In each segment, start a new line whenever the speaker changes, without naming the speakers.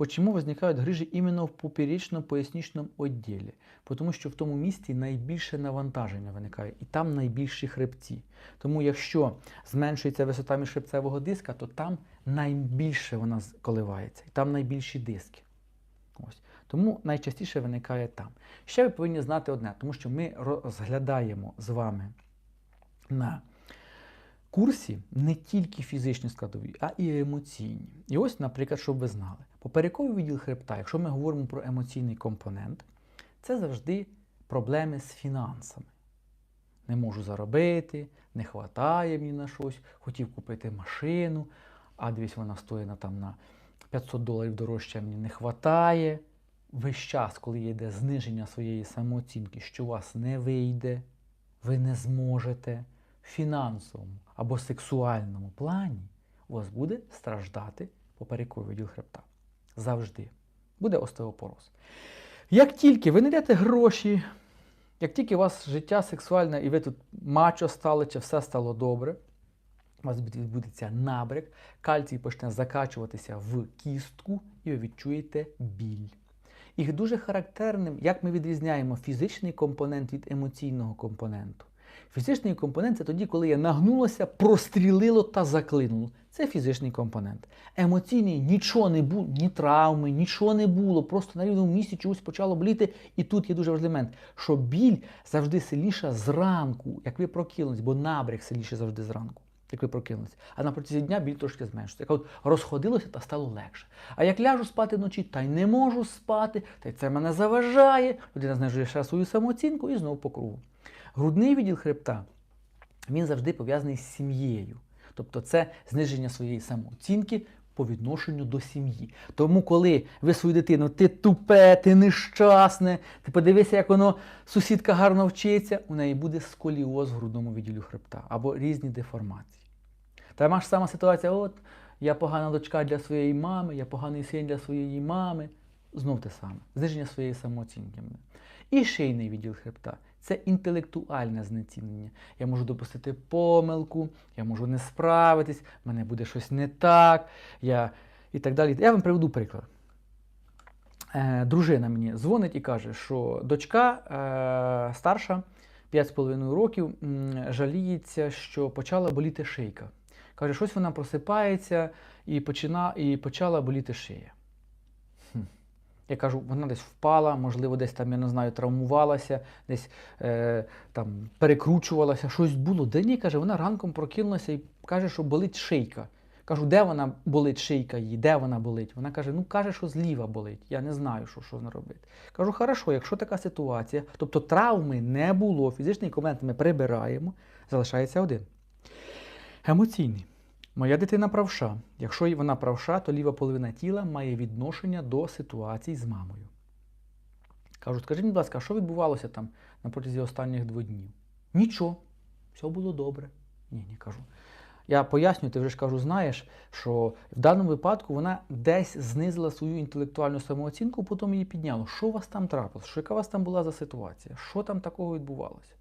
Почему возникають грижі іменно в поперечно-поясничному відділі? Тому що в тому місці найбільше навантаження виникає, і там найбільші хребці. Тому якщо зменшується висота міжхребцевого диска, то там найбільше вона коливається, і там найбільші диски. Ось. Тому найчастіше виникає там. Ще ви повинні знати одне, тому що ми розглядаємо з вами на курсі не тільки фізичні складові, а і емоційні. І ось, наприклад, щоб ви знали, поперековий відділ хребта, якщо ми говоримо про емоційний компонент, це завжди проблеми з фінансами. Не можу заробити, не вистачає мені на щось, хотів купити машину, а дивись, вона стоїть на, там, на 500 доларів дорожче, мені не вистачає. Весь час, коли йде зниження своєї самооцінки, що у вас не вийде, ви не зможете в фінансовому або сексуальному плані, у вас буде страждати поперековий відділ хребта. Завжди. Буде остеопороз. Як тільки ви знайдете гроші, як тільки у вас життя сексуальне і ви тут мачо стали, чи все стало добре, у вас відбудеться набряк, кальцій почне закачуватися в кістку, і ви відчуєте біль. І дуже характерним, як ми відрізняємо фізичний компонент від емоційного компоненту. Фізичний компонент це тоді, коли я нагнулося, прострілило та заклинуло. Це фізичний компонент. Емоційний нічого не було, ні травми, нічого не було. Просто на рівному місці чогось почало боліти. І тут є дуже важливий момент, що біль завжди сильніша зранку, як ви прокинулись, бо набряк сильніше завжди зранку, як ви прокинулись. А на протязі дня біль трошки зменшується. Як от розходилося та стало легше. А як ляжу спати вночі, та й не можу спати, та й це мене заважає. Людина знижує ще свою самооцінку і знову по кругу. Грудний відділ хребта він завжди пов'язаний з сім'єю. Тобто це зниження своєї самооцінки по відношенню до сім'ї. Тому, коли ви свою дитину, ти тупе, ти нещасне, ти подивися, як воно сусідка гарно вчиться, у неї буде сколіоз в грудному відділі хребта або різні деформації. Та ж сама ситуація, от я погана дочка для своєї мами, я поганий син для своєї мами. Знов те саме, зниження своєї самооцінки. І шийний відділ хребта це інтелектуальне знецінення. Я можу допустити помилку, я можу не справитись, в мене буде щось не так, я... і так далі. Я вам приведу приклад. Е, дружина мені дзвонить і каже, що дочка е, старша, 5,5 років, жаліється, що почала боліти шийка. Каже, щось вона просипається і, почина, і почала боліти шия. Я кажу, вона десь впала, можливо, десь там, я не знаю, травмувалася, десь е, там перекручувалася, щось було. Да ні, каже, вона ранком прокинулася і каже, що болить шийка. Кажу, де вона болить шийка її, де вона болить? Вона каже, ну каже, що зліва болить. Я не знаю, що, що робити. Кажу, хорошо, якщо така ситуація, тобто травми не було, фізичний компонент ми прибираємо, залишається один. Емоційний. Моя дитина правша. Якщо вона правша, то ліва половина тіла має відношення до ситуацій з мамою. Кажу, скажіть, будь ласка, що відбувалося там на протязі останніх двох днів? Нічого, все було добре. Ні, не кажу. Я пояснюю, ти вже ж кажу, знаєш, що в даному випадку вона десь знизила свою інтелектуальну самооцінку, потім її підняло. Що у вас там трапилось? Що яка у вас там була за ситуація? Що там такого відбувалося?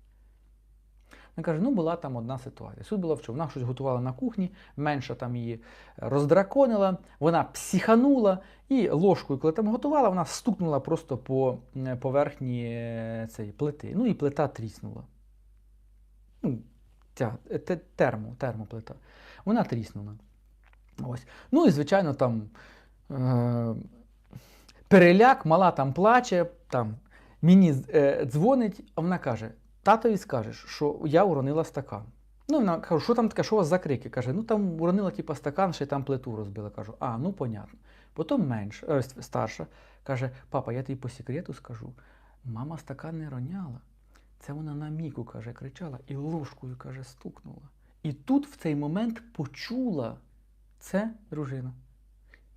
Він каже, ну була там одна ситуація. Суть була в чому? Вона щось готувала на кухні, менша там її роздраконила, вона психанула і ложкою, коли там готувала, вона стукнула просто по поверхні е, цієї плити. Ну і плита тріснула. Ну, ця, е, те- термо, термоплита. Вона тріснула. Ось. Ну і, звичайно, там е- переляк, мала там плаче, там мені е, дзвонить, а вона каже: татові скажеш, що я уронила стакан. Ну, вона кажу, що там таке, що у вас за крики? Каже, ну там уронила типу, стакан, ще й там плиту розбила. Кажу, а, ну понятно. Потім менш, е, с- старша каже, папа, я тобі по секрету скажу, мама стакан не роняла. Це вона на міку, каже, кричала і ложкою, каже, стукнула. І тут в цей момент почула це дружина.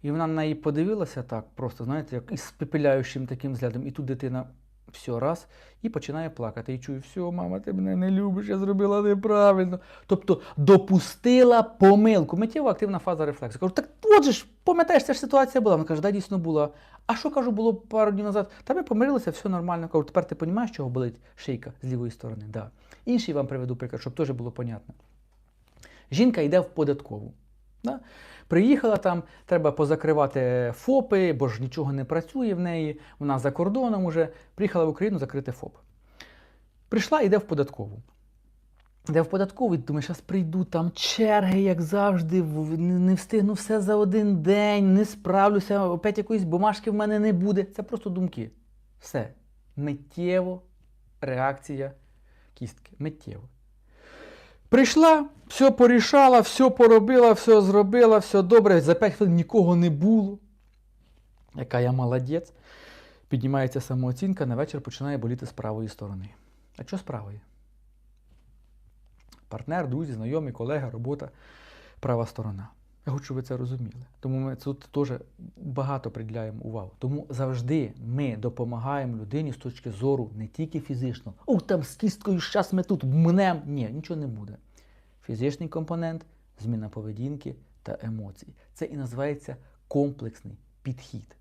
І вона на неї подивилася так, просто, знаєте, як із спепеляючим таким взглядом. І тут дитина все раз і починає плакати. І чує, все, мама, ти мене не любиш, я зробила неправильно. Тобто допустила помилку. Миттєво активна фаза рефлексу. Кажу, так от же ж, пам'ятаєш, ця ж ситуація була. Вона каже, да, дійсно була. А що кажу, було пару днів назад? Та ми помирилися, все нормально. Кажу, тепер ти розумієш, чого болить шийка з лівої сторони? Да. Інший вам приведу приклад, щоб теж було понятно. Жінка йде в податкову. Да? Приїхала там, треба позакривати ФОПи, бо ж нічого не працює в неї. Вона за кордоном уже. Приїхала в Україну закрити ФОП. Прийшла, іде в податкову. Де в податковий, думаю, зараз прийду, там черги, як завжди, не встигну все за один день, не справлюся, опять якоїсь бумажки в мене не буде. Це просто думки. Все. Миттєво реакція кістки. Миттєво. Прийшла, все порішала, все поробила, все зробила, все добре. За 5 хвилин нікого не було. Яка я молодець. Піднімається самооцінка, на вечір починає боліти з правої сторони. А що з правої? Партнер, друзі, знайомі, колега, робота, права сторона. Я хочу, щоб ви це розуміли. Тому ми тут теж багато приділяємо увагу. Тому завжди ми допомагаємо людині з точки зору не тільки фізично. О, там з кісткою, щас ми тут мнем. Ні, нічого не буде. Фізичний компонент, зміна поведінки та емоцій. Це і називається комплексний підхід.